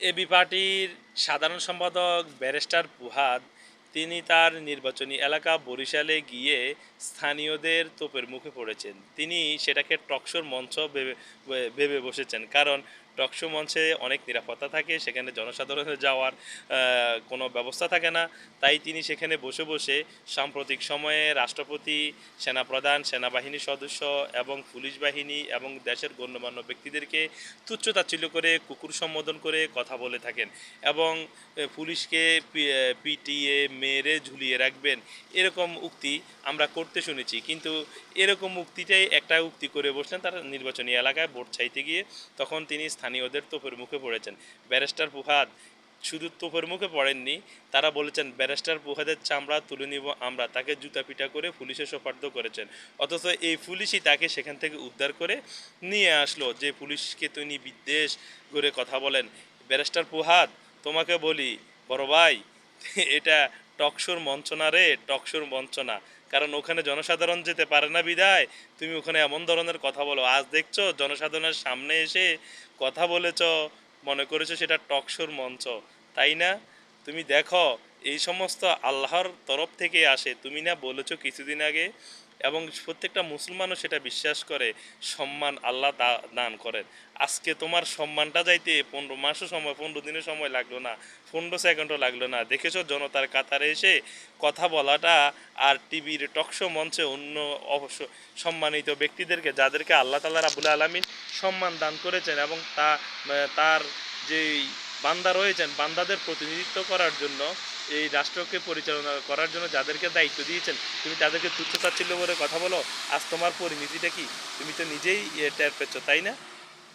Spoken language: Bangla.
এবি পার্টির সাধারণ সম্পাদক ব্যারিস্টার পুহাদ তিনি তার নির্বাচনী এলাকা বরিশালে গিয়ে স্থানীয়দের তোপের মুখে পড়েছেন। তিনি সেটাকে টকশোর মঞ্চ ভেবে ভেবে বসেছেন। কারণ টকশো মঞ্চে অনেক নিরাপত্তা থাকে সেখানে জনসাধারণের যাওয়ার কোনো ব্যবস্থা থাকে না। তাই তিনি সেখানে বসে বসে সাম্প্রতিক সময়ে রাষ্ট্রপতি সেনাপ্রধান সেনাবাহিনী সদস্য এবং পুলিশ বাহিনী এবং দেশের গণ্যমান্য ব্যক্তিদেরকে তুচ্ছ তাচ্ছিল্য করে কুকুর সম্বোধন করে কথা বলে থাকেন এবং পুলিশকে পি- এ, পিটিয়ে মেরে ঝুলিয়ে রাখবেন। এরকম উক্তি আমরা করতে শুনেছি। কিন্তু এরকম উক্তিটাই একটা উক্তি করে বসলেন তার নির্বাচনী এলাকায় ভোট চাইতে গিয়ে। তখন তিনি স্থানীয়দের তোপের মুখে পড়েছেন। ব্যারিস্টার ফুহাদ শুধু তোপের মুখে পড়েননি, তারা বলেছেন, ব্যারিস্টার ফুহাদের চামড়া তুলে নিব আমরা। তাকে জুতা পিটা করে পুলিশে সোপার্দ করেছেন। অথচ এই পুলিশই তাকে সেখান থেকে উদ্ধার করে নিয়ে আসলো। যে পুলিশকে তিনি বিদ্বেষ করে কথা বলেন। ব্যারিস্টার ফুহাদ, তোমাকে বলি, বড় ভাই, এটা টকশোর মঞ্চনা রে টকশোর মঞ্চনা। কারণ ওখানে জনসাধারণ যেতে পারে না বিদায়। তুমি ওখানে এমন ধরনের কথা বলো। আজ দেখছ জনসাধারণের সামনে এসে কথা বলেছ, মনে করেছ সেটা টকশোর মঞ্চ। তাই না? তুমি দেখো, এই সমস্ত আল্লাহর তরফ থেকে আসে। তুমি না বলেছ কিছুদিন আগে এবং প্রত্যেকটা মুসলমানও সেটা বিশ্বাস করে, সম্মান আল্লাহ দান করেন। আজকে তোমার সম্মানটা যাইতে পনেরো মাসও সময়, পনেরো দিনের সময় লাগল না, পনেরো সেকেন্ডও লাগল না। দেখেছ, জনতার কাতারে এসে কথা বলাটা আর টিভির টকশো মঞ্চে অন্য অবশ্য সম্মানিত ব্যক্তিদেরকে, যাদেরকে আল্লাহ তাল্লাহ রাবুল আলমিন সম্মান দান করেছেন এবং তা তার যেই বান্দা রয়েছেন, বান্দাদের প্রতিনিধিত্ব করার জন্য, এই রাষ্ট্রকে পরিচালনা করার জন্য যাদেরকে দায়িত্ব দিয়েছেন, তুমি তাদেরকে তুচ্ছ তাচ্ছিল্য বলে কথা বলো, আজ তোমার পরিণতিটা কি? তুমি তো নিজেই টের পেচ্ছ, তাই না?